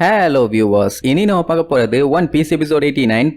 Hello viewers இனி நம்ம பார்க்க போறது one piece episode eighty nine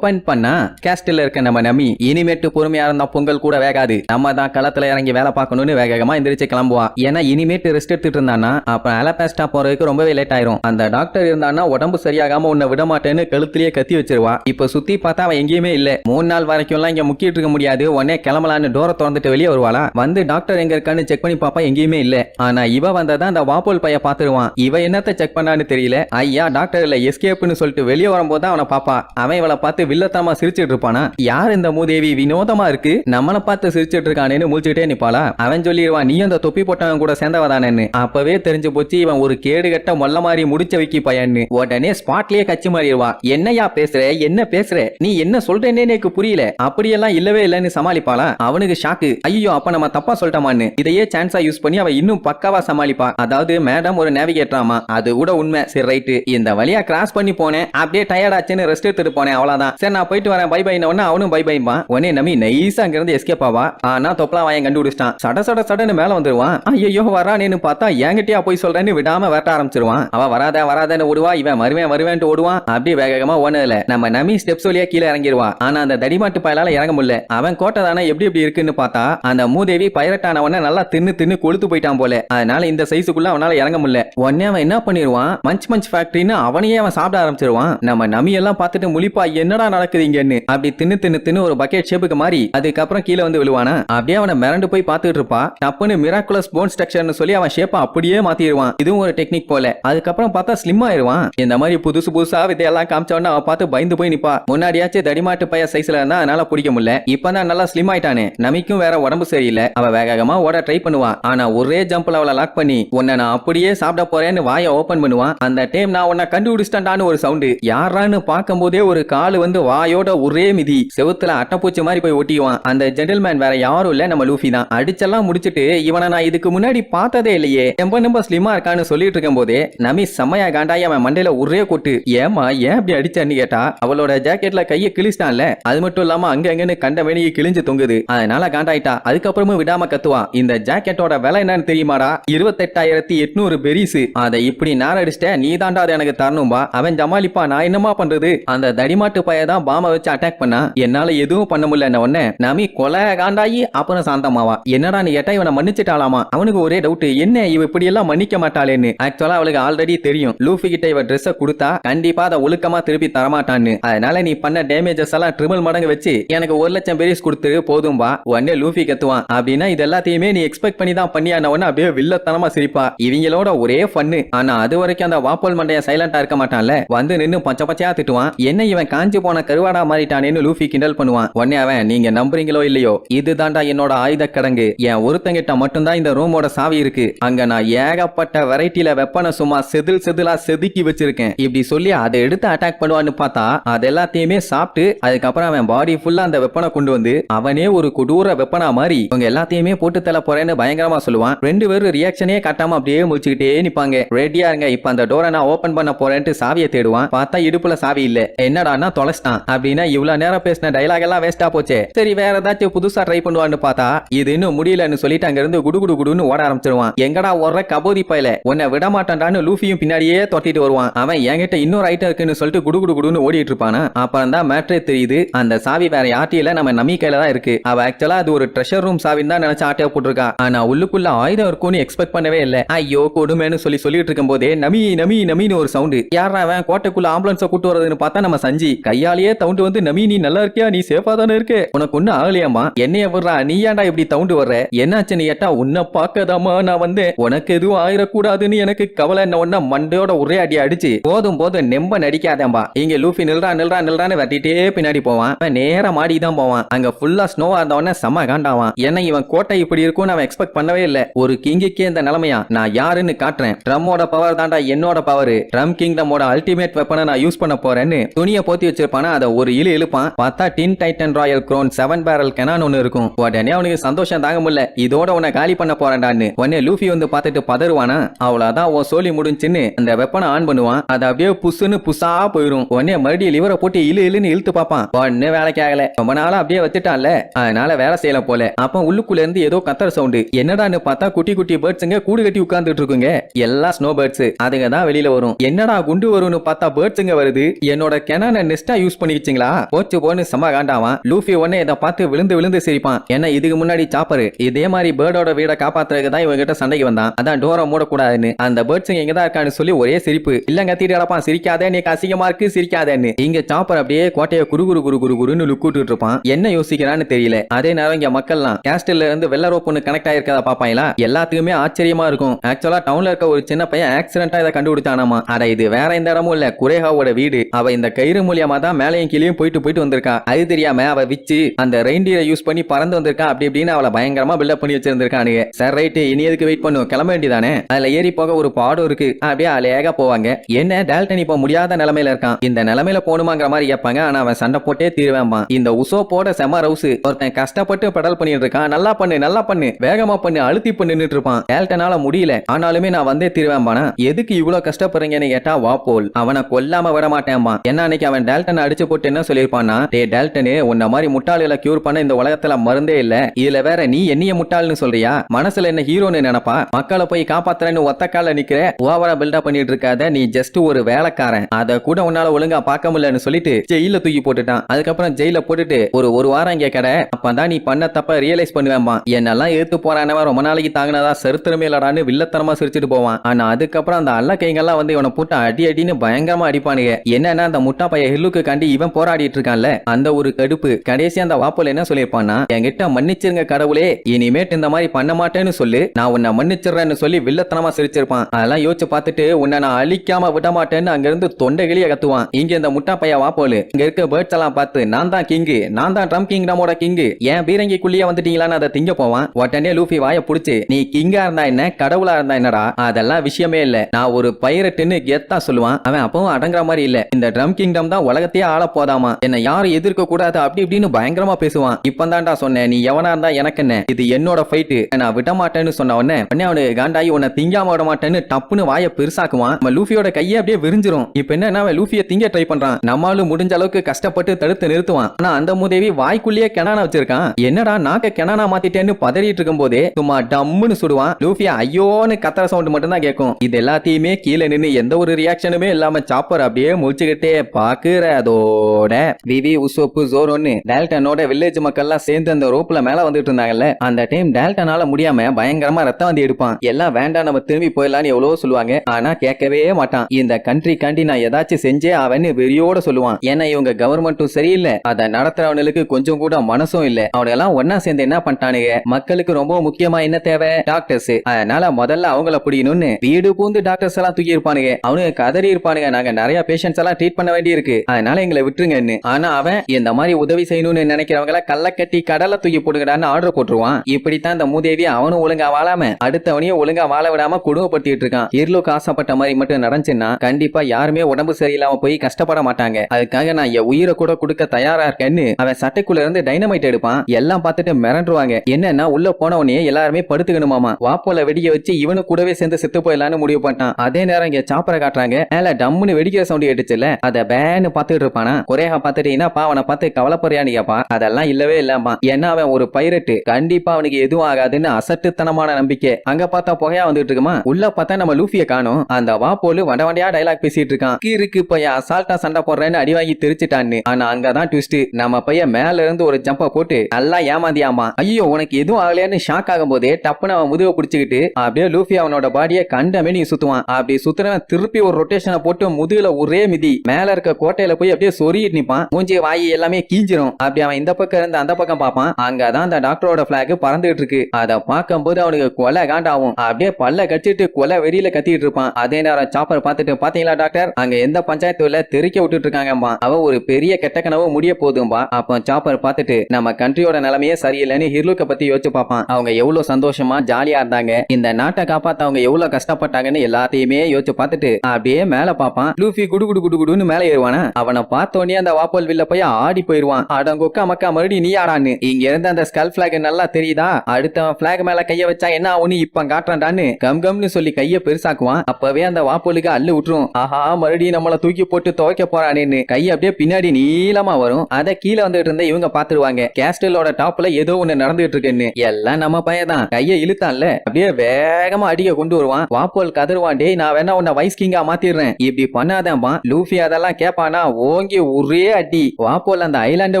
open பண்ணா கேஸ்டில் இருக்க நம்ம நம்பி இனிமேட்டு பொறுமையா இருந்தா பொங்கல் கூட வேகாது. நம்ம தான் களத்துல இறங்கி வேலை பார்க்கணும்னு வேகமா எந்திரிச்சு கிளம்புவான் ஏன்னா இனிமேட்டு ரெஸ்ட் எடுத்துட்டு இருந்தானா அப்ப அலபேஸ்டா போறதுக்கு ரொம்பவே லேட் ஆயிரும். அந்த டாக்டர் இருந்தானா உடம்பு சரியாகாம உன்னை விட மாட்டேன்னு கழுத்துலயே கத்தி வச்சிருவா. இப்ப சுத்தி பார்த்தா அவன் எங்கேயுமே இல்ல. மூணு நாள் வரைக்கும் எல்லாம் இங்க முக்கிட்டு இருக்க முடியாது. உடனே கிளம்பலான்னு டோரை திறந்துட்டு வெளியே வருவாளா? வந்து டாக்டர் எங்க இருக்கான்னு செக் பண்ணி பாப்பா எங்கேயுமே இல்ல. ஆனா இவ வந்ததான் அந்த வாப்போல் பைய பாத்துருவான் இவ என்னத்த செக் பண்ணான்னு தெரியல. ஐயா டாக்டர் இல்ல எஸ்கேப்னு சொல்லிட்டு வெளியே வரும்போது அவனை பாப்பா. அவன் இவளை பார்த்து வில்லத்தமா சிரிச்சிட்டு இருப்பானா? யார் இந்த மூதேவி? வினோதமா இருக்கு. நம்மளை பார்த்து சிரிச்சிட்டு இருக்கானேன்னு முழிச்சுட்டே நிப்பாளா? அவன் சொல்லிடுவான் நீ அந்த தொப்பி போட்டவன் கூட சேர்ந்தவதானேன்னு. அப்பவே தெரிஞ்சு போச்சு இவன் ஒரு கேடு கட்ட மொல்ல மாதிரி முடிச்ச வைக்கி பையன்னு. உடனே ஸ்பாட்லயே கச்சி மாறிடுவா. என்னையா பேசுற? என்ன பேசுற? நீ என்ன சொல்றேன்னே எனக்கு புரியல. அப்படியெல்லாம் இல்லவே இல்லைன்னு சமாளிப்பாளா? அவனுக்கு ஷாக்கு ஐயோ அப்ப நம்ம தப்பா சொல்லிட்டோமான்னு. இதையே சான்ஸா யூஸ் பண்ணி அவன் இன்னும் பக்காவா சமாளிப்பா. அதாவது மேடம் ஒரு நேவிகேட்டராமா அது கூட உண்மை. சரி ரைட்டு இந்த வழியா கிராஸ் பண்ணி போனேன். அப்படியே டயர்ட் ஆச்சுன்னு ரெஸ்ட் எடுத்துட்டு போனேன். அவ்வளவுதான். சரி நான் போயிட்டு வரேன். பை பைன உடனே அவனும் பை பைமா உடனே நம்பி நைஸா அங்க இருந்து எஸ்கேப் ஆவா? ஆனா தொப்பலாம் வாயன் கண்டுபிடிச்சிட்டான். சட சட சடன்னு மேல வந்துருவான். ஐயோ வரானேன்னு பார்த்தா என்கிட்டயா போய் சொல்றேன்னு விடாம வேட்ட ஆரம்பிச்சிருவான். அவன் வராத வராதன்னு ஓடுவா இவன் வருவேன் வருவேன்ட்டு ஓடுவான். அப்படியே வேகமா ஓனதுல நம்ம நமி ஸ்டெப்ஸ் வழியா கீழே இறங்கிடுவான் ஆனா அந்த தடிமாட்டு பயலால இறங்க முடியல. அவன் கோட்டை தானே எப்படி எப்படி இருக்குன்னு பார்த்தா அந்த மூதேவி பைரட்டானவன நல்லா தின்னு தின்னு கொளுத்து போயிட்டான் போல. அதனால இந்த சைஸுக்குள்ள அவனால இறங்க முடியல. உடனே அவன் என்ன பண்ணிடுவான் மஞ்ச் மஞ்ச் ஃபேக்டரின்னு அவனையே அவன் சாப்பிட ஆரம்பிச்சிருவான். நம்ம நமி எல்லாம் பார்த்துட்டு முழிப்பா என்னடா நடக்குது இங்கன்னு? அப்படி தின்னு தின்னு தின்னு ஒரு பக்கெட் ஷேப்புக்கு மாறி அதுக்கப்புறம் கீழே வந்து விழுவானா? அப்படியே அவனை மிரண்டு போய் பார்த்துட்டு இருப்பா டப்புன்னு மிராக்குலஸ் போன் ஸ்ட்ரக்சர்னு சொல்லி அவன் ஷேப்பை அப்படியே மாத்திடுவான். இதுவும் ஒரு டெக்னிக் போல. அதுக்கப்புறம் பார்த்தா ஸ்லிம் ஆயிருவான் இந்த மாதிரி புதுசு புதுசா விதையெல்லாம் காமிச்சவன அவன் பார்த்து பயந்து போய் நிப்பா முன்னாடியாச்சும் தடிமாட்டு பைய சைஸ்ல இருந்தா அதனால பிடிக்க முடியல. இப்பதான் நல்லா ஸ்லிம் ஆயிட்டானே. நமிக்கும் வேற உடம்பு சரியில்லை. அவ வேகமா ஓட ட்ரை பண்ணுவான். ஆனா ஒரே ஜம்ப்ல அவளை லாக் பண்ணி உன்னை நான் அப்படியே சாப்பிட போறேன்னு வாயை ஓபன் பண்ணுவான். அந்த டைம் நான் உன்னை கண்டுபிடிச்சிட்டான்னு ஒரு சவுண்டு யாரான்னு பார்க்கும்போதே ஒரு காலு வந்து வாயோட ஒரே மிதி. செவுத்துல அட்டைப்பூச்சி மாதிரி போய் ஒட்டிக்குவான். அந்த ஜென்டில்மேன் வேற யாரும் இல்ல நம்ம லூஃபி தான். அடிச்செல்லாம் முடிச்சிட்டு இவனை நான் இதுக்கு முன்னாடி பார்த்ததே இல்லையே. ரொம்ப ரொம்ப ஸ்லிமா இருக்கான்னு சொல்லிட்டு இருக்கும் போதே நமி செம்மையா காண்டாயி அவன் மண்டையில ஒரே கொட்டு. ஏமா ஏன் அப்படி அடிச்சான்னு கேட்டா அவளோட ஜாக்கெட்ல கையை கிழிச்சிட்டான்ல. அது மட்டும் இல்லாம அங்க அங்கன்னு கண்ட வெளியே கிழிஞ்சு தொங்குது. அதனால காண்டாயிட்டா. அதுக்கப்புறமும் விடாம கத்துவா இந்த ஜாக்கெட்டோட விலை என்னன்னு தெரியுமாடா? இருபத்தெட்டாயிரத்தி எட்நூறு பெரிசு அதை இப்படி நேரம் அடிச்சிட்ட நீ தாண்டா அதை எனக்கு தரணும்பா. அவன் ஜமாலிப்பா நான் என்னமா பண்றது? அந்த தடிமாட்டு பைய தான் பாம வச்சு அட்டாக் பண்ணா என்னால எதுவும் பண்ண முடியல என்ன உடனே நமி கொலை காண்டாயி அப்புறம் சாந்தமாவா? என்னடா நீ கேட்டா இவனை மன்னிச்சிட்டாலாமா? அவனுக்கு ஒரே டவுட் என்ன இவ இப்படி எல்லாம் மன்னிக்க மாட்டாளேன்னு? ஆக்சுவலா அவளுக்கு ஆல்ரெடி தெரியும். லூஃபி கிட்ட இவ ட்ரெஸ் கொடுத்தா கண்டிப்பா அதை ஒழுக்கமா திருப்பி தரமாட்டான்னு. அதனால நீ பண்ண டேமேஜஸ் எல்லாம் ட்ரிபிள் மடங்கு வச்சு எனக்கு ஒரு லட்சம் பேரிஸ் கொடுத்து போதும்பா உடனே லூஃபி கத்துவான். அப்படின்னா இது எல்லாத்தையுமே நீ எக்ஸ்பெக்ட் பண்ணி தான் பண்ணியான உடனே அப்படியே வில்லத்தனமா சிரிப்பா. இவங்களோட ஒரே ஃபன்னு ஆனா அது வரைக்கும் அந்த வாப்பல் மண்டைய சைலண்டா இருக்க மாட்டான்ல. வந்து நின்னு பச்சை பச்சையா திட்டுவான். என்ன இவன் காஞ்சி போன கருவாடா மாறிட்டானேன்னு லூஃபி கிண்டல் பண்ணுவான். உடனே அவன் நீங்க நம்புறீங்களோ இல்லையோ? இதுதான்டா என்னோட ஆயுத கடங்கு. என் ஒருத்தங்கிட்ட மட்டும்தான் இந்த ரூமோட சாவி இருக்கு. அங்க நான் ஏகப்பட்ட வெரைட்டில வெப்பனை சும்மா செதில் செதிலா செதுக்கி வச்சிருக்கேன். இப்படி சொல்லி அதை எடுத்து அட்டாக் பண்ணுவான்னு பார்த்தா அது எல்லாத்தையுமே சாப்பிட்டு அதுக்கப்புறம் அவன் பாடி ஃபுல்லா அந்த வெப்பனை கொண்டு வந்து அவனே ஒரு கொடூர வெப்பனா மாதிரி இவங்க எல்லாத்தையுமே போட்டு தள்ள போறேன்னு பயங்கரமா சொல்லுவான். ரெண்டு பேரும் ரியாக்ஷனே காட்டாம அப்படியே முடிச்சுக்கிட்டே நிப்பாங்க. ரெடியா இருங்க இப்ப அந்த டோரை நான் ஓபன் பண்ண போறேன்ட்டு சாவியை தேடுவான். பார்த்தா இடுப்புல சாவி இல்ல. என்னடான்னா பேசினான் அப்படின்னா இவ்வளவு நேரம் பேசின டைலாக் எல்லாம் வேஸ்டா போச்சே. சரி வேற ஏதாச்சும் புதுசா ட்ரை பண்ணுவான்னு பார்த்தா இது இன்னும் முடியலன்னு சொல்லிட்டு அங்க இருந்து குடு குடு குடுன்னு ஓட ஆரம்பிச்சிருவான். எங்கடா ஓடுற கபோதி பயில? உன்னை விட மாட்டான்டான்னு லூஃபியும் பின்னாடியே தொட்டிட்டு வருவான். அவன் என்கிட்ட இன்னொரு ஐட்டம் இருக்குன்னு சொல்லிட்டு குடு குடு குடுன்னு ஓடிட்டு இருப்பானா? அப்புறம் தான் மேட்ரே தெரியுது. அந்த சாவி வேற யார்ட்டியில நம்ம நம்பி கையில தான் இருக்கு. அவ ஆக்சுவலா அது ஒரு ட்ரெஷர் ரூம் சாவின்னு தான் நினைச்சு ஆட்டையா போட்டிருக்கா. ஆனா உள்ளுக்குள்ள ஆயுதம் இருக்கும்னு எக்ஸ்பெக்ட் பண்ணவே இல்ல. ஐயோ கொடுமைன்னு சொல்லி சொல்லிட்டு இருக்கும் போதே நமி நமி நமின்னு ஒரு சவுண்டு யாரா அவன் கோட்டைக்குள்ள ஆம்புலன்ஸ கூட்டு வரதுன்னு பார்த்தா நம்ம சஞ்சி. கையாலேயே தவுண்டு வந்து நமி நீ நல்லா இருக்கியா? நீ சேஃபா தானே இருக்கு? உனக்கு ஒன்னும் ஆகலையாமா என்னைய விடுறா? நீ ஏன்டா இப்படி தவுண்டு வர்ற? என்னாச்சு நீ ஏட்டா உன்னை பார்க்கதாமா நான் வந்து உனக்கு எதுவும் ஆயிடக்கூடாதுன்னு எனக்கு கவலை. என்ன ஒன்னா மண்டையோட ஒரே அடி அடிச்சு போதும் போதும் நெம்ப நடிக்காதேம்பா இங்க லூஃபி நில்றா நில்றா நில்றான்னு வெட்டிட்டே பின்னாடி போவான். அவன் நேரா மாடி தான் போவான். அங்க ஃபுல்லா ஸ்னோவா இருந்தவன செம்ம காண்டாவான். ஏன்னா இவன் கோட்டை இப்படி இருக்கும்னு அவன் எக்ஸ்பெக்ட் பண்ணவே இல்ல. ஒரு கிங்குக்கே இந்த நிலைமையா? நான் யாருன்னு காட்டுறேன். ட்ரம்மோட பவர் தாண்டா என்னோட பவர் ட்ரம் கிங்டமோட அல்டிமேட் வெப்பனை நான் யூஸ் பண்ண போறேன்னு துணியை போத்தி வச்சிருப்பான். அதை ஒரு இழு இழுப்பான். பார்த்தா டின் Titan royal crown seven barrel cannon ஒன்னு இருக்கும். உடனே அவனுக்கு சந்தோஷம் தாங்க முடியல. இதோட உன்னை காலி பண்ண போறேன்டான்னு. உடனே லூஃபி வந்து பார்த்துட்டு பதறுவானா? அவ்வளவுதான் உன் சோழி முடிஞ்சுன்னு அந்த வெப்பனை ஆன் பண்ணுவான். அது அப்படியே புஸ்ஸுன்னு புஸ்ஸா போயிடும் உடனே மறுபடியும் லிவரை போட்டு இழு இழுன்னு இழுத்து பார்ப்பான். உடனே வேலைக்கு ஆகல. ரொம்ப நாளா அப்படியே வச்சுட்டான்ல. அதனால வேலை செய்யல போல. அப்ப உள்ளுக்குள்ள இருந்து ஏதோ கத்தர் சவுண்டு என்னடான்னு பார்த்தா குட்டி குட்டி பேர்ட்ஸுங்க கூடு கட்டி உட்கார்ந்துட்டு இருக்குங்க. எல்லாம் ஸ்னோ பேர்ட்ஸ் அதுங்க தான் வெளியில வரும். என்னடா குண்டு வரும்னு பார்த்தா பேர்ட்ஸுங்க வருது. என்னோட கெனான நெஸ்டா யூஸ் பண்ணிக்கிச்சிங்களா? போச்சு போன்னு செம்ம காண்டாவான் லூஃபி உடனே இதை பார்த்து விழுந்து விழுந்து சிரிப்பான். ஏன்னா இதுக்கு முன்னாடி சாப்பரு? இதே மாதிரி பேர்டோட வீட காப்பாத்துறதுக்கு தான் இவங்க கிட்ட சண்டைக்கு வந்தான். அதான் டோரை மூடக்கூடாதுன்னு. அந்த பேர்ட்ஸுங்க எங்க தான் இருக்கான்னு சொல்லி ஒரே சிரிப்பு. இல்ல கத்திட்டு கிடப்பான் சிரிக்காதே நீ அசிங்கமா இருக்கு சிரிக்காதேன்னு. இங்க சாப்பர் அப்படியே கோட்டையை குரு குரு குரு குரு குருன்னு லுக் இருப்பான். என்ன யோசிக்கிறான்னு தெரியல. அதே நேரம் இங்க மக்கள்லாம் கேஸ்டல்ல இருந்து வெள்ள ரோப்புன்னு கனெக்ட் ஆயிருக்கதா பாப்பாங்களா எல்லாத்துக்குமே ஆச்சரியமா இருக்கும். ஆக்சுவலா டவுன்ல இருக்க ஒரு சின்ன பையன் ஆக்சிடென்டா இதை கண்டுபிடிச்சானாமா? அட இது வேற எந்த இடமும் இல்ல. குரேகாவோட வீடு. அவ இந்த கயிறு மூலியமா தான் மேலையும் கீழேயும் போயிட்டு போயிட்டு வந்திருக்கான். அது தெரியாம அவ விச்சு அந்த ரெயின்டியரை யூஸ் பண்ணி பறந்து வந்திருக்கான். அப்படி இப்படின்னு அவளை பயங்கரமா பில்டப் பண்ணி வச்சிருந்திருக்கானுங்க சார் ரைட்டு இனி எதுக்கு வெயிட் பண்ணும்? கிளம்ப வேண்டியதானே? அதுல ஏறி போக ஒரு பாடம் இருக்கு. அப்படியே அலையாக போவாங்க. என்ன? டேல்டன் இப்போ முடியாத நிலைமையில இருக்கான். இந்த நிலைமையில போகணுமாங்கிற மாதிரி கேட்பாங்க. ஆனா அவன் சண்டை போட்டே தீருவேன்பான் இந்த உசோப்போட செம ரவுஸ் ஒருத்தன் கஷ்டப்பட்டு பெடல் பண்ணிட்டு இருக்கான் நல்லா பண்ணு நல்லா பண்ணு. வேகமா பண்ணு அழுத்தி பண்ணிட்டு இருப்பான். டேல்டனால முடியல. ஆனாலுமே நான் வந்தே தீருவேன்பானா எதுக்கு இவ்வளவு கஷ்டப்படுறீங்கன்னு கேட்டா வா போல். அவனை கொல்லாம விட மாட்டேன்பான் என்ன அன்னைக்கு அவன் டேல்டன் அடிச்சு போட்டு என்ன சொல்லியிருப்பான்னா டே டேல்டனு உன்ன மாதிரி முட்டாள்களை கியூர் பண்ண இந்த உலகத்துல மருந்தே இல்ல. இதுல வேற நீ என்னைய முட்டாள்னு சொல்றியா? மனசுல என்ன ஹீரோன்னு நினைப்பா? மக்களை போய் காப்பாத்துறேன்னு ஒத்த கால நிக்கிற ஓவரா பில்டப் பண்ணிட்டு இருக்காத நீ ஜஸ்ட் ஒரு வேலைக்காரன். அத கூட உன்னால ஒழுங்கா பார்க்க முடியலன்னு சொல்லிட்டு ஜெயில தூக்கி போட்டுட்டான். அதுக்கப்புறம் ஜெயில போட்டுட்டு ஒரு ஒரு வாரம் இங்க கடை. அப்பதான் நீ பண்ண தப்ப ரியலைஸ் பண்ணுவேன்பா. என்னெல்லாம் எடுத்து போறானவன் ரொம்ப நாளைக்கு தாங்கினதா சரித்திரமே இல்லடான்னு வில்லத்தனமா சிரிச்சிட்டு போவான். ஆனா அதுக்கப்புறம் அந்த அல்ல கைங்கெல்லாம் வந்து இவனை போட்டு அடி அடின்னு பயங்கரமா அடிப்பானுங்க. என்னன்னா அந்த முட்டா பைய ஹில்லுக்கு காண்டி இவன் போராடிட்டு இருக்கான்ல அந்த ஒரு கடுப்பு கடைசி அந்த வாப்போல என்ன சொல்லியிருப்பான்னா என்கிட்ட மன்னிச்சிருங்க கடவுளே இனிமேட்டு இந்த மாதிரி பண்ண மாட்டேன்னு சொல்லு. நான் உன்னை மன்னிச்சிடுறேன்னு சொல்லி வில்லத்தனமா சிரிச்சிருப்பான். அதெல்லாம் யோசிச்சு பார்த்துட்டு உன்னை நான் அழிக்காம விட மாட்டேன்னு அங்கிருந்து தொண்டை கிளிய கத்துவான். இங்க இந்த முட்டா பைய வாப்போலு இங்க இருக்க பேர்ட்ஸ் எல்லாம் பார்த்து நான் தான் கிங்கு நான் தான் ட்ரம் கிங் நம்மோட கிங்கு ஏன் பீரங்கிக்குள்ளேயே வந்துட்டீங்களான்னு அதை திங்க போவான். உடனே லூஃபி வாய புடிச்சு நீ கிங்கா இருந்தா என்ன? கடவுளா இருந்தா என்னடா? அதெல்லாம் விஷயமே இல்ல. நான் ஒரு பைரட்டுன்னு கெத்தா சொல்லுவான். அவன் அப்பவும் அடங்குற மாதிரி இல்ல. இந்த ட்ரம் கிங்டம் தான் உலகத்தையே ஆள போதாமா? என்ன யாரும் எதிர்க்க கூடாது? அப்படி இப்படின்னு பயங்கரமா பேசுவான். இப்பதான்டா சொன்னேன். நீ எவனா இருந்தா எனக்கு என்ன? இது என்னோட ஃபைட்டு நான் விட மாட்டேன்னு சொன்ன உடனே உடனே அவனுக்கு காண்டாயி உன்னை திங்காம விட மாட்டேன்னு டப்புன்னு வாயை பெருசாக்குவான். நம்ம லூஃபியோட கையை அப்படியே விரிஞ்சிரும். இப்ப என்ன அவன் லூஃபியை திங்க ட்ரை பண்றான். நம்மளும் முடிஞ்ச அளவுக்கு கஷ்டப்பட்டு தடுத்து நிறுத்துவான். ஆனா அந்த மூதேவி வாய்க்குள்ளேயே கெனானா வச்சிருக்கான். என்னடா நாக்க கெனானா மாத்திட்டேன்னு பதறிட்டு இருக்கும் போதே சும்மா டம்முன்னு சுடுவான். லூஃபியா ஐயோன்னு கத்துற சவுண்ட் மட்டும் தான் கேட்கும். இது எல்லாத்தையுமே கீழே நின்னு எந்த ஒரு ரியாக்ஷனுமே இல்லாம சாப்பர் அப்படியே முடிச்சுக்கிட்டே பாக்குற அதோட விவி உசோப்பு ஜோரோன்னு டேல்டனோட வில்லேஜ் மக்கள்லாம் சேர்ந்து அந்த ரோப்ல மேல வந்துட்டு இருந்தாங்கல்ல அந்த டைம் டேல்டனால முடியாம பயங்கரமா ரத்தம் வந்து எடுப்பான். எல்லாம் வேண்டாம் நம்ம திரும்பி போயிடலாம்னு எவ்வளவோ சொல்லுவாங்க. ஆனா கேட்கவே மாட்டான். இந்த கண்ட்ரி காண்டி நான் ஏதாச்சும் செஞ்சே அவன்னு வெறியோட சொல்லுவான். ஏன்னா இவங்க கவர்மெண்ட்டும் சரியில்லை. அதை நடத்துறவனுக்கு கொஞ்சம் கூட மனசும் இல்ல. அவனெல்லாம் ஒன்னா சேர்ந்து என்ன பண்ணிட்டானுங்க மக்களுக்கு ரொம்ப முக்கியமா என்ன தேவை? டாக்டர்ஸ் அதனால முதல்ல அவங்கள பிடிக்கணும்னு வீடு பூந்து டாக்டர்ஸ் எல்லாம் தூக்கி இருப்பானுங்க அவனுக்கு கதறி இருப்பானுங்க. நாங்க நிறைய பேஷண்ட்ஸ் எல்லாம் ட்ரீட் பண்ண வேண்டி இருக்கு அதனால எங்களை விட்டுருங்கன்னு. ஆனா அவன் இந்த மாதிரி உதவி செய்யணும்னு நினைக்கிறவங்கள கல்ல கட்டி கடலை தூக்கி போடுங்கடான்னு ஆர்டர் போட்டுருவான். இப்படித்தான் இந்த மூதேவி அவனும் ஒழுங்கா வாழாம அடுத்தவனையும் ஒழுங்கா வாழ விடாம குடும்பப்படுத்திட்டு இருக்கான். இருளுக்கு ஆசைப்பட்ட மாதிரி மட்டும் நடந்துச்சுன்னா கண்டிப்பா யாருமே உடம்பு சரியில்லாம போய் கஷ்டப்பட மாட்டாங்க. அதுக்காக நான் என் உயிரை கூட கொடுக்க தயாரா இருக்கேன்னு அவன் சட்டைக்குள்ள இருந்து டைனமைட் எடுப்பான். எல்லாம் பார்த்துட்டு மிரண்டுருவாங்க. என்னன்னா உள்ள போனவனே எல்லாருமே படுத்துக்கணுமாமா. வாப்போல வெடிக்க வச்சு இவனு கூடவே சேர்ந்து செத்து போயிடலான்னு முடிவு பண்ணிட்டான். அதே நேரம் இங்க சாப்பரை காட்டுறாங்க. மேல டம்முன்னு வெடிக்கிற சவுண்ட் கேட்டுச்சுல அதை பேன்னு பார்த்துட்டு இருப்பானா? குறையா பார்த்துட்டு அவனை பார்த்து கவலைப்படுறியான்னு கேப்பா அதெல்லாம் இல்லவே இல்லாமா ஏன்னா அவன் ஒரு பைரட்டு. கண்டிப்பா அவனுக்கு எதுவும் ஆகாதுன்னு அசட்டுத்தனமான நம்பிக்கை. அங்க பார்த்தா புகையா வந்துட்டு இருக்குமா உள்ள பார்த்தா நம்ம லூஃபிய காணும். அந்த வா போலு வட வண்டியா டைலாக் பேசிட்டு இருக்கான் இருக்கு பையன். அசால்ட்டா சண்டை போடுறேன்னு அடி வாங்கி தெரிச்சிட்டான்னு. ஆனா அங்கதான் ட்விஸ்ட் நம்ம பையன் மேல இருந்து ஒரு ஜம்ப போட்டு நல்லா ஏமாந்தியாமா ஐயோ உனக்கு எதுவும் ஆகலையான்னு ஷாக் ஆகும் போதே டப்புன்னு அவன் முதுவை பிடிச்சிக்கிட்டு அப்படியே லூஃபி அவனோட பாடியை கண்டமே நீ சுத்துவான். அப்படி சுத்துறவன் திருப்பி ஒரு ரொட்டேஷனை போட்டு முதுகுல ஒரே மிதி. மேல இருக்க கோட்டையில போய் அப்படியே சொறிட்டு நிப்பான் மூஞ்சி வாய் எல்லாமே கீஞ்சிரும். அப்படி அவன் இந்த பக்கம் இருந்து அந்த பக்கம் பார்ப்பான். அங்கதான் அந்த டாக்டரோட பிளாக் பறந்துகிட்டு இருக்கு. அதை பார்க்கும்போது அவனுக்கு கொலை காண்டாவும் அப்படியே பல்ல கடிச்சிட்டு கொலை வெறியில கத்திட்டு இருப்பான். அதே நேரம் சாப்பர் பார்த்துட்டு பாத்தீங்களா டாக்டர் அங்க எந்த பஞ்சாயத்துல தெறிக்க விட்டுட்டு இருக்காங்கம்மா அவ ஒரு பெரிய கெட்ட கனவு முடிய போதும்பா. அப்போ சாப்பர் பார்த்துட்டு நம்ம கண்ட்ரியோட நிலைமையே சரியில்லைன்னு ஹிர்லுக்க பத்தி யோசிச்சு பார்ப்பான். அவங்க எவ்வளவு சந்தோஷமா ஜாலியா இருந்தாங்க. இந்த நாட்டை காப்பாத்த அவங்க எவ்வளவு கஷ்டப்பட்டாங்கன்னு எல்லாத்தையுமே யோசிச்சு பார்த்துட்டு அப்படியே மேல பார்ப்பான். லூஃபி குடு குடு குடு குடுன்னு மேல ஏறுவானா? அவனை பார்த்தோன்னே அந்த வாப்போல் வில்ல போய் ஆடி போயிருவான். அடங்கொக்கா மக்கா மறுபடியும் நீ ஆடான்னு இங்க இருந்த அந்த ஸ்கல் பிளாக் நல்லா தெரியுதா? அடுத்தவன் பிளாக் மேல கைய வச்சா என்ன ஆகும்னு இப்ப காட்டுறான்டான்னு கம் கம்னு சொல்லி கைய பெருசாக்குவான். அப்பவே அந்த வாப்போலுக்கு அள்ளு விட்டுரும் ஆஹா மறுபடியும் நம்மள தூக்கி போட்டு துவைக்க போறானேன்னு. கை அப்படியே பின்னாடி நீளமா வரும். அத கீழே வந்துட்டு இருந்த இவங்க பாத்துருவாங்க. கேஸ்டலோட டாப்ல ஏதோ ஒண்ணு நடந்துட்டு இருக்குன்னு. எல்லாம் நம்ம பையதான் தான். கைய இழுத்தான்ல. அப்படியே வேகமா அடிக்க கொண்டு வருவான். வாப்போல் கதருவான் டேய் நான் வேணா உன்னை வைஸ் கிங்கா மாத்திடுறேன். இப்படி பண்ணாதான் லூஃபி அதெல்லாம் கேப்பானா? ஓங்கி ஒரே அடி. வாப்போல அந்த ஐலாண்டை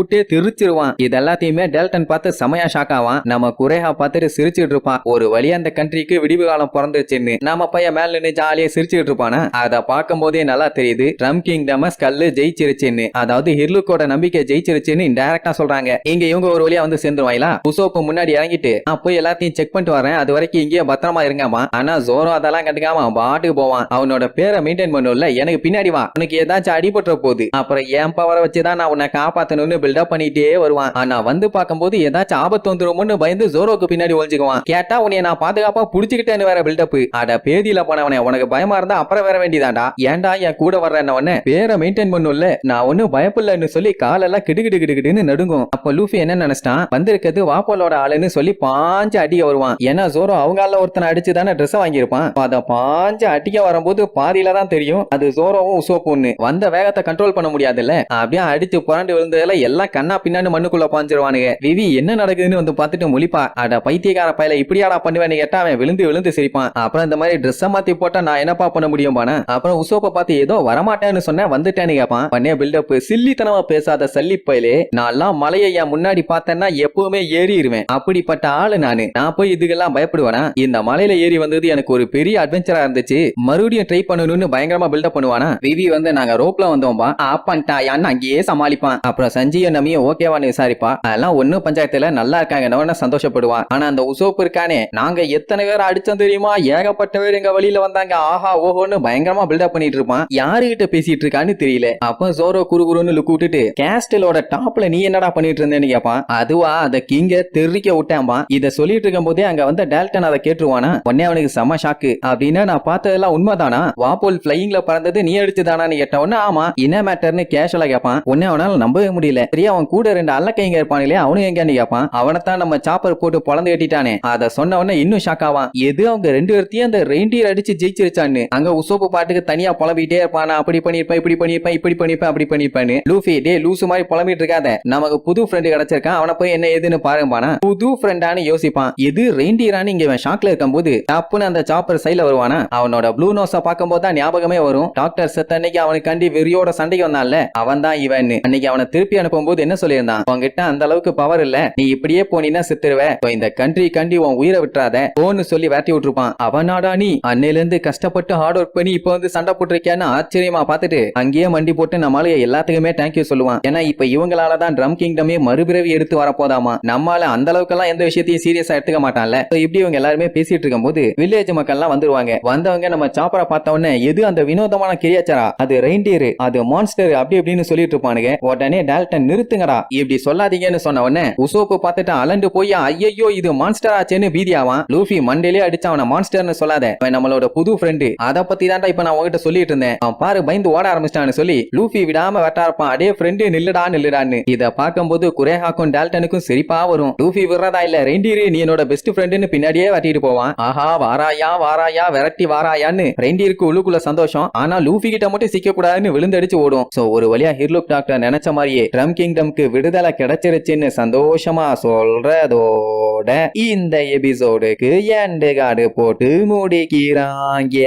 விட்டு திருச்சிருவான். இதெல்லாத்தையுமே டெல்டன் பார்த்து செமையா ஷாக் ஆவான். நம்ம குரேஹா பார்த்துட்டு சிரிச்சுட்டு இருப்பான். ஒரு வழி அந்த கண்ட்ரிக்கு விடிவு காலம் பிறந்துச்சுன்னு நம்ம பையன் மேல நின்று ஜாலியா சிரிச்சுட்டு இருப்பானா? அதை பார்க்கும் போதே நல்லா தெரியுது. ட்ரம் கிங்டம் ஸ்கல்லு ஜெயிச்சிருச்சுன்னு. அதாவது ஹிர்லுக்கோட நம்பிக்கை ஜெயிச்சிருச்சுன்னு டைரக்டா சொல்றாங்க. இங்க இவங்க ஒரு வழியா வந்து சேர்ந்துருவாங்களா? புசோப்பு முன்னாடி இறங்கிட்டு நான் போய் எல்லாத்தையும் செக் பண்ணிட்டு வரேன். அது வரைக்கும் இங்கேயே பத்திரமா இருங்கம்மா. ஆனா ஜோரோ அதெல்லாம் கண்டுக்காம அவன் பாட்டுக்கு போவான். அவனோட பேரை மெயின்டைன் பண்ணும்ல எனக்கு பின்னாடி வா. உனக்கு ஏதாச்சும் அடிபட்டுற போகுது. அப்புறம் என் பவரை வச்சுதான் நான் உன்னை காப்பாத்தணும்னு பில்டப் பண்ணிட்டே வருவான். ஆனா வந்து பார்க்கும்போது ஏதாச்சும் ஆபத்து வந்துருமோன்னு பயந்து ஜோரோக்கு பின்னாடி ஒழிச்சுக்குவான் கேட்டா உன்னை நான் பாதுகாப்பா புடிச்சுக்கிட்டேன்னு வேற பில்டப் அட பேதியில போனவனே உனக்கு பயமா இருந்தா அப்புறம் வேற வேண்டியதாண்டா ஏன்டா என் கூட வர்றேன்னு பேரை மெயின்டைன் பண்ணும்ல நான் ஒன்னும் பயப்பில்லன்னு சொல்லி காலெல்லாம் கிடுகிடு கிடுகிடுன்னு நடுங்கும். அப்ப லூஃபி என்ன நினைச்சிட்டான்? வந்திருக்கிறது வாப்போலோட ஆளுன்னு சொல்லி பாஞ்சு அடிக்க வருவான். ஏன்னா ஜோரோ அவங்கால ஒருத்தனை அடிச்சு தானே ட்ரெஸ் வாங்கியிருப்பான். அதை பாஞ்சு அடிக்க வரும்போது பாதியில தான் தெரியும் அது ஜோரோவும் உசோப்புன்னு வந்த வேகத்தை கண்ட்ரோல் பண்ண முடியாதுல்ல? அப்படியே அடிச்சு புரண்டு விழுந்ததுல எல்லாம் கண்ணா பின்னாடி மண்ணுக்குள்ள பாஞ்சிருவானுங்க. விவி என்ன நடக்குதுன்னு வந்து பார்த்துட்டு முழிப்பா. அட பைத்தியக்கார பயில இப்படியாடா பண்ணுவேன்னு கேட்டா அவன் விழுந்து விழுந்து சிரிப்பான். அப்புறம் இந்த மாதிரி ட்ரெஸ் மாத்தி போட்டா நான் என்னப்பா பண்ண முடியும் பானா அப்புறம் உசோப்ப பார்த்து ஏதோ வரமாட்டேன்னு சொன்னேன் வந்துட்டேன்னு கேட்பான் பண்ணே பில்டப் சில்லித்தனமா பேசாத சல்லி பயலே நான்லாம் மலையை என் முன்னாடி பார்த்தேன்னா எப்பவுமே ஏறிடுவேன் அப்படிப்பட்ட ஆளு நானு. நான் போய் இதுக்கெல்லாம் பயப்படுவேனா? இந்த மலையில ஏறி வந்தது எனக்கு ஒரு பெரிய அட்வென்ச்சரா இருந்துச்சு. மறுபடியும் ட்ரை பண்ணணும்னு பயங்கரமா பில்டப் பண்ணுவானா? விவி வந்து நாங்க ரோப்ல வந்தோம்பா. ஆப்பான்ட்டாயான்னு அங்கேயே சமாளிப்பான். அப்புறம் சஞ்சீவ நம்பியும் ஓகேவான்னு விசாரிப்பா. அதெல்லாம் ஒன்னும் பஞ்சாயத்துல நல்லா இருக்காங்க சந்தோஷப்படுவான். ஆனா அந்த உசோப்பு இருக்கானே. நாங்க எத்தனை பேர் அடிச்சோம் தெரியுமா? ஏகப்பட்ட பேர் எங்க வழியில வந்தாங்க. ஆஹா ஓஹோன்னு பயங்கரமா பில்டப் பண்ணிட்டு இருப்பான். யாருகிட்ட பேசிட்டு இருக்கான்னு தெரியல. அப்ப ஜோரோ குறுகுறுன்னு லுக் விட்டுட்டு கேஸ்டலோட டாப்ல நீ என்னடா பண்ணிட்டு இருந்தேன்னு கேப்பான். அதுவா? அத கிங்க தெரிக்க விட்டாம்பா இத சொல்லிட்டு இருக்கும் போதே அங்க வந்து டேல்டன் அதை கேட்டுருவானா? உடனே அவனுக்கு செம ஷாக்கு அப்படின்னா நான் பார்த்ததெல்லாம் உண்மைதானா? வாபோல் பிளையிங்ல பறந்தது நீ அடிச்சுதானான்னு கேட்ட உடனே ஆமா என்ன டாக்டர்னு கேஷுவலா கேட்பான் ஒன்னே அவனால நம்பவே முடியல. சரியா அவன் கூட ரெண்டு அல்லக்கைங்க இருப்பானுங்களே அவனும் எங்கன்னு கேட்பான் அவனைத்தான் நம்ம சாப்பர் போட்டு பொழந்து கட்டிட்டானே. அத சொன்ன உடனே இன்னும் ஷாக் ஆவான். எது அவங்க ரெண்டு பேர்த்தையும் அந்த ரெயின்டியர் அடிச்சு ஜெயிச்சிருச்சான்னு. அங்க உசோப்பு பாட்டுக்கு தனியா புலம்பிட்டே இருப்பான்? அப்படி பண்ணிருப்பேன் இப்படி பண்ணிருப்பேன் இப்படி பண்ணிருப்பேன் அப்படி பண்ணிருப்பேன்னு லூஃபி டே லூசு மாதிரி புலம்பிட்டு இருக்காத. நமக்கு புது ஃப்ரெண்டு கிடைச்சிருக்கான். அவனை போய் என்ன ஏதுன்னு பாருப்பானா புது ஃப்ரெண்டானு யோசிப்பான். எது ரெயின்டியரான்னு இங்க இவன் ஷாக்ல இருக்கும்போது தப்புன்னு அந்த சாப்பர் சைல வருவானா? அவனோட ப்ளூ நோஸ பார்க்கும்போது தான் ஞாபகமே வரும். டாக்டர் செத்த அன்னைக்கு அவனுக்கு கண்டி வெறியோட சண்டைக்கு சொன்னான்ல அவன் தான் இவன் அன்னைக்கு அவனை திருப்பி அனுப்பும்போது என்ன சொல்லியிருந்தான்? உன்கிட்ட அந்த அளவுக்கு பவர் இல்ல. நீ இப்படியே போனீன்னா செத்துருவ. இந்த கண்ட்ரி கண்டி உன் உயிரை விட்டுறாத. போன்னு சொல்லி வேட்டி விட்டுருப்பான். அவனாடா நீ? அன்னையில இருந்து கஷ்டப்பட்டு ஹார்ட் ஒர்க் பண்ணி இப்ப வந்து சண்டை போட்டிருக்கியான்னு ஆச்சரியமா பார்த்துட்டு அங்கேயே மண்டி போட்டு நம்மளால எல்லாத்துக்குமே தேங்க்யூ சொல்லுவான். ஏன்னா இப்ப இவங்களால தான் ட்ரம் கிங்டமே மறுபிறவி எடுத்து வரப்போதாமா? நம்மால அந்த அளவுக்கு எல்லாம் எந்த விஷயத்தையும் சீரியஸா எடுத்துக்க மாட்டான்ல. இப்படி இவங்க எல்லாருமே பேசிட்டு இருக்கும்போது வில்லேஜ் மக்கள்லாம் வந்துருவாங்க. வந்தவங்க நம்ம சாப்பரை பார்த்த உடனே எது அந்த வினோதமான கிரியாச்சரா அது ரெயின்டியர் அது மான்ஸ்டர் அப்படி இப்படின்னு சொல்லிட்டு இருப்பானுங்க. உடனே டால்டன் நிறுத்துங்கடா. இப்படி சொல்லாதீங்கன்னு சொன்ன உடனே உசோப்பு பார்த்துட்டு அலண்டு போய் ஐயோ இது மான்ஸ்டர் ஆச்சேன்னு பீதியாவான் லூஃபி மண்டேலே அடிச்சு அவனை மான்ஸ்டர்னு சொல்லாத. நம்மளோட புது ஃப்ரெண்டு அதை பத்தி தான்டா இப்ப நான் உங்ககிட்ட சொல்லிட்டு இருந்தேன். அவன் பாரு பயந்து ஓட ஆரம்பிச்சிட்டான்னு சொல்லி லூஃபி விடாம வெட்டா இருப்பான் அடே ஃப்ரெண்டு நில்லுடா நில்லுடான்னு. இத பார்க்கும்போது குரேஹாக்கும் டால்டனுக்கும் சிரிப்பா வரும். லூஃபி விடுறதா இல்ல ரெண்டீரு நீ என்னோட பெஸ்ட் ஃப்ரெண்டுன்னு பின்னாடியே வெட்டிட்டு போவான். ஆஹா வாராயா வாராயா விரட்டி வாராயான்னு ரெண்டீருக்கு உள்ளுக்குள்ள சந்தோஷம். ஆனா லூஃபி கிட்ட மட்டும் சிக்க கூடாதுன்னு விழுந்தடிச்சு ஓடும். சோ ஒரு வழியா ஹிர்லுக் டாக்டர் நினைச்ச மாதிரியே ட்ரம் கிங்டம்க்கு விடுதலை கிடைச்சிருச்சுன்னு சந்தோஷமா சொல்றதோட இந்த எபிசோடுக்கு எண்டு காடு போட்டு முடிக்கிறாங்க.